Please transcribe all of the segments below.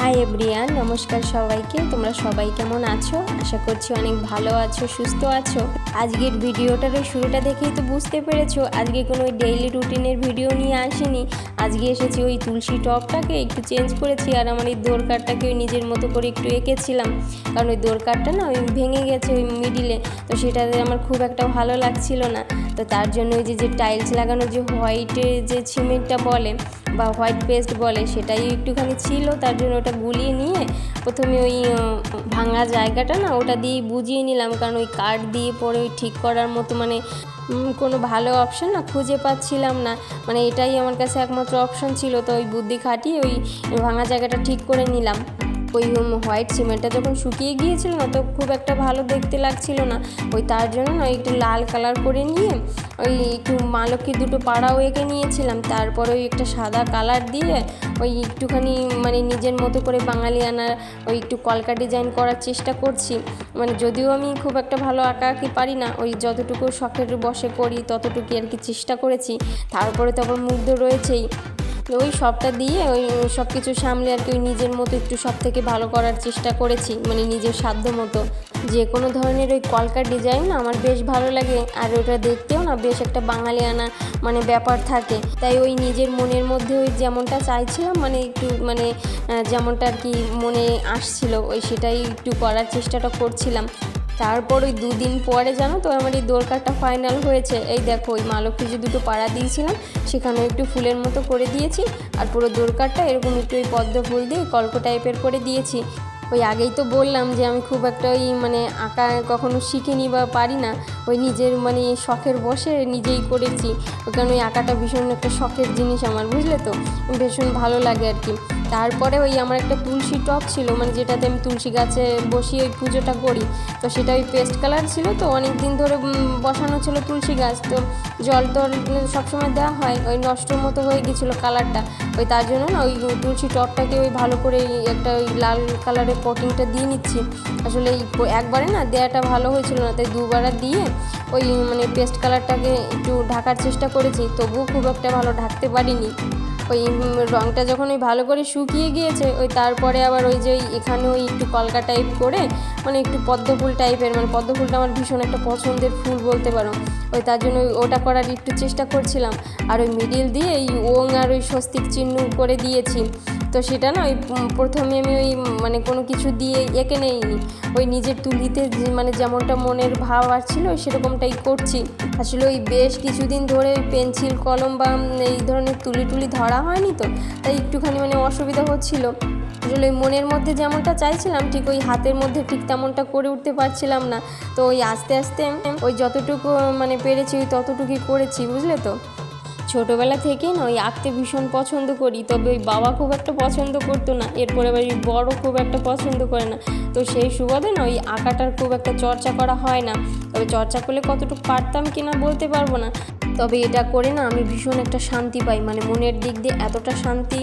High everyone, নমস্কার সবাইকে। তোমরা সবাই কেমন আছো? আশা করছি অনেক ভালো আছো, সুস্থ আছো। আজকের ভিডিওটার শুরুটা দেখেই তো বুঝতে পেরেছ, আজকে কোনো ডেইলি রুটিনের ভিডিও নিয়ে আসিনি। আজকে এসেছি ওই তুলসী টপটাকে একটু চেঞ্জ করেছি আর আমার এই দোরকারটাকে ওই নিজের মতো করে একটু এঁকেছিলাম। কারণ ওই দোরকারটা না ওই ভেঙে গেছে ওই মিডিলে তো সেটাতে আমার খুব একটা ভালো লাগছিল না। তো তার জন্য ওই যে যে টাইলস লাগানো যে হোয়াইটে যে সিমেন্টটা বলে বা হোয়াইট পেস্ট বলে, সেটাই একটুখানি ছিল। তার জন্য ওটা গুলিয়ে নিয়ে প্রথমে ওই ভাঙা জায়গাটা না ওটা দিয়ে বুঝিয়ে নিলাম। কারণ ওই কাঠ দিয়ে পরে ওই ঠিক করার মতো মানে কোনো ভালো অপশান না, খুঁজে পাচ্ছিলাম না। মানে এটাই আমার কাছে একমাত্র অপশন ছিল, তো ওই বুদ্ধি খাটিয়ে ওই ভাঙা জায়গাটা ঠিক করে নিলাম। ওই হোয়াইট সিমেন্টটা যখন শুকিয়ে গিয়েছিল না, তো খুব একটা ভালো দেখতে লাগছিল না। ওই তার জন্য না একটু লাল কালার করে নিয়ে ওই একটু মা লক্ষ্মীর দুটো পাড়াও এঁকে নিয়েছিলাম। তারপরে ওই একটা সাদা কালার দিয়ে ওই একটুখানি মানে নিজের মতো করে বাঙালি আনার ওই একটু কলকা ডিজাইন করার চেষ্টা করছি। মানে যদিও আমি খুব একটা ভালো আঁকা আঁকি পারি না, ওই যতটুকু শখের বসে করি ততটুকুই আর কি চেষ্টা করেছি। তারপরে তো আবার মুগ্ধ রয়েছেই। ওই সবটা দিয়ে ওই সব কিছু সামলে আর কি ওই নিজের মতো একটু সব থেকে ভালো করার চেষ্টা করেছি মানে নিজের সাধ্য মতো। যে কোনো ধরনের ওই কলকার ডিজাইন আমার বেশ ভালো লাগে আর ওটা দেখতেও না বেশ একটা বাঙালি আনা মানে ব্যাপার থাকে। তাই ওই নিজের মনের মধ্যে ওই যেমনটা চাইছিলাম মানে একটু মানে যেমনটা আর কি মনে আসছিল, ওই সেটাই একটু করার চেষ্টাটা করছিলাম। তারপর ওই দুদিন পরে জানো তো আমার এই দোরকারটা ফাইনাল হয়েছে। এই দেখো ওই মালকী যে দুটো পাড়া দিয়েছিলাম, সেখানেও একটু ফুলের মতো করে দিয়েছি আর পুরো দোরকারটা এরকম একটু ওই পদ্ম ফুল দিয়ে কল্প টাইপের করে দিয়েছি। ওই আগেই তো বললাম যে আমি খুব একটা ওই মানে আঁকা কখনো শিখিনি বা পারি না। ওই নিজের মানে শখের বসে নিজেই করেছি। কারণ ওই আঁকাটা ভীষণ একটা শখের জিনিস আমার, বুঝলে তো? ভীষণ ভালো লাগে আর কি। তারপরে ওই আমার একটা তুলসী টপ ছিল মানে যেটাতে আমি তুলসী গাছে বসিয়ে ওই পুজোটা করি। তো সেটা ওই পেস্ট কালার ছিল, তো অনেক দিন ধরে বসানো ছিল তুলসী গাছ, তো জল তো সবসময় দেওয়া হয়, ওই নষ্ট মতো হয়ে গেছিল কালারটা। ওই তার জন্য না ওই তুলসী টপটাকে ওই ভালো করে একটা ওই লাল কালারের পটিংটা দিয়ে নিচ্ছি। আসলে এই একবারে না দেওয়াটা ভালো হয়েছিল না, তাই দুবার দিয়ে ওই মানে পেস্ট কালারটাকে একটু ঢাকার চেষ্টা করেছি, তবুও খুব একটা ভালো ঢাকতে পারিনি। ওই রঙটা যখন ওই ভালো করে শুকিয়ে গিয়েছে, ওই তারপরে আবার ওই যে এখানে ওই একটু কলকা টাইপ করে মানে একটু পদ্ম ফুল টাইপের মানে পদ্ম ফুলটা আমার ভীষণ একটা পছন্দের ফুল বলতে পারো। ওই তার জন্য ওটা করার একটু চেষ্টা করছিলাম। আর ওই মিডিল দিয়ে এই ওং আর ওই স্বস্তিক চিহ্ন করে দিয়েছি। তো সেটা না ওই প্রথমে আমি ওই মানে কোনো কিছু দিয়ে এঁকে নেইনি। ওই নিজের তুলিতে মানে যেমনটা মনের ভাব আসছিল সেরকমটাই করছি। আসলে ওই বেশ কিছুদিন ধরে ওই পেন্সিল, কলম বা এই ধরনের তুলি টুলি ধরা হয়নি তো, তাই একটুখানি মানে অসুবিধা হচ্ছিল। আসলে ওই মনের মধ্যে যেমনটা চাইছিলাম, ঠিক ওই হাতের মধ্যে ঠিক তেমনটা করে উঠতে পারছিলাম না। তো ওই আস্তে আস্তে, ওই যতটুকু মানে পেরেছি, ওই ততটুকুই করেছি, বুঝলে তো? ছোটোবেলা থেকেই না ওই আঁকতে ভীষণ পছন্দ করি, তবে ওই বাবা খুব একটা পছন্দ করতো না, এরপরে আবার ওই বড় খুব একটা পছন্দ করে না। তো সেই সুবাদে না ওই আঁকাটার খুব একটা চর্চা করা হয় না, তবে চর্চা করলে কতটুকু পারতাম কিনা বলতে পারব না। তবে এটা করে না আমি ভীষণ একটা শান্তি পাই। মানে মনের দিক দিয়ে এতটা শান্তি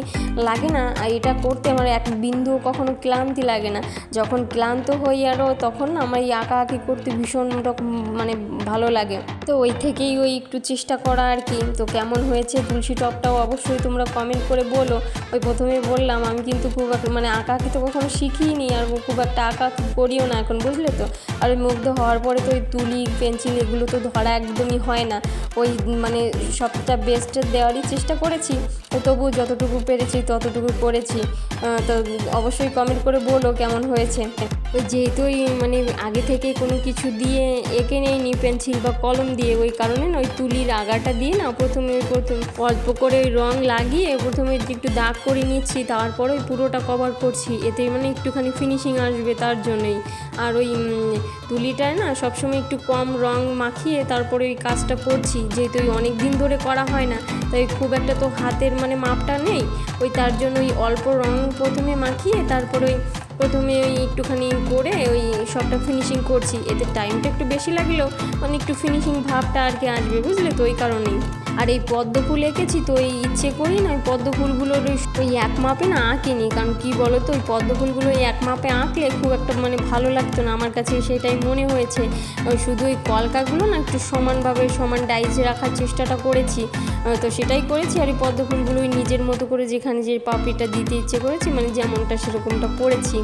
লাগে না, আর এটা করতে আমার এক বিন্দু কখনো ক্লান্তি লাগে না। যখন ক্লান্ত হই আরও তখন না আমার এই আঁকা আঁকি করতে ভীষণ রকম মানে ভালো লাগে। তো ওই থেকেই ওই একটু চেষ্টা করা আর কি। তো কেমন হয়েছে তুলসী টপটাও অবশ্যই তোমরা কমেন্ট করে বলো। ওই প্রথমে বললাম, আমি কিন্তু খুব একটা মানে আঁকা আঁকি তো কখনো শিখিনি, আর খুব একটা আঁকা করিও না এখন, বুঝলে তো? আর ওই মুগ্ধ হওয়ার পরে তো ওই তুলি, পেন্সিল এগুলো তো ধরা একদমই হয় না। ওই মানে সবটা বেস্ট দেওয়ারই চেষ্টা করেছি। তো তবু যতটুকু পেরেছি, ততটুকু করেছি। তো অবশ্যই কমেন্ট করে বলো কেমন হয়েছে। যেহেতু ওই মানে আগে থেকে কোনো কিছু দিয়ে এঁকে নেইনি পেন্সিল বা কলম দিয়ে, ওই কারণে ওই তুলির আগাটা দিয়ে না প্রথমে প্রথম অল্প করে ওই রং লাগিয়ে প্রথমে একটু দাগ করে নিচ্ছি, তারপর ওই পুরোটা কভার করছি, এতে মানে একটুখানি ফিনিশিং আসবে তার জন্যই। আর ওই তুলিটায় না সবসময় একটু কম রং মাখিয়ে তারপরে ওই কাজটা করছি, যেহেতু ওই অনেক দিন ধরে করা হয় না, তাই খুব একটা তো হাতের মানে মাপটা নেই, ওই তার জন্য ওই অল্প রং প্রথমে মাখিয়ে তারপরে ওই প্রথমে ওই একটুখানি করে ওই সবটা ফিনিশিং করছি। এতে টাইমটা একটু বেশি লাগলেও মানে একটু ফিনিশিং ভাবটা আর কি আসবে, বুঝলে তো? ওই কারণেই। আর এই পদ্ম ফুল এঁকেছি তো এই ইচ্ছে করি না, ওই পদ্ম ফুলগুলোর ওই ওই এক মাপে না আঁকিনি। কারণ কি বলো তো ওই পদ্ম ফুলগুলো ওই এক মাপে আঁকলে খুব একটা মানে ভালো লাগতো না। আমার কাছে সেটাই মনে হয়েছে। ওই শুধু ওই কলকাগুলো না, একটু সমানভাবে সমান ডাইজে রাখার চেষ্টাটা করেছি। তো সেটাই করেছি আর এই পদ্ম ফুলগুলো ওই নিজের মতো করে যেখানে যে পাপড়িটা দিতে ইচ্ছে করেছি মানে যেমনটা সেরকমটা করেছি।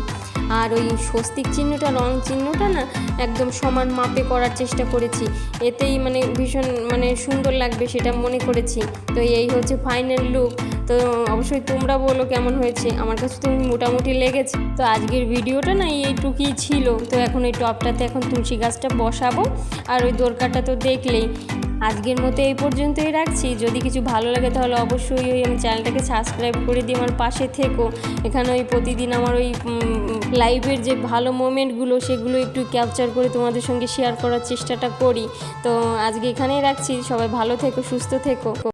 আর ওই স্বস্তিক চিহ্নটা, রং চিহ্নটা না একদম সমান মাপে করার চেষ্টা করেছি। এতেই মানে ভীষণ মানে সুন্দর লাগবে সেটা মনে করেছি। তো এই হচ্ছে ফাইনাল লুক তো অবশ্যই তোমরা বলো কেমন হয়েছে। আমার কাছে তো মোটামুটি লেগেছে। তো আজকের ভিডিওটা না এইটুকুই ছিল। তো এখন এই টপটাতে এখন তুলসী গাছটা বসাবো। আর ওই দোরকাটা তো দেখলেই। আজকের মতো এই পর্যন্তই রাখছি। যদি কিছু ভালো লাগে তাহলে অবশ্যই ওই আমি চ্যানেলটাকে সাবস্ক্রাইব করে দিয়ে আমার পাশে থেকো। এখানে ওই প্রতিদিন আমার ওই লাইভের যে ভালো মোমেন্টগুলো, সেগুলো একটু ক্যাপচার করে তোমাদের সঙ্গে শেয়ার করার চেষ্টাটা করি। তো আজকে এখানেই রাখছি। সবাই ভালো থেকো, সুস্থ থেকো।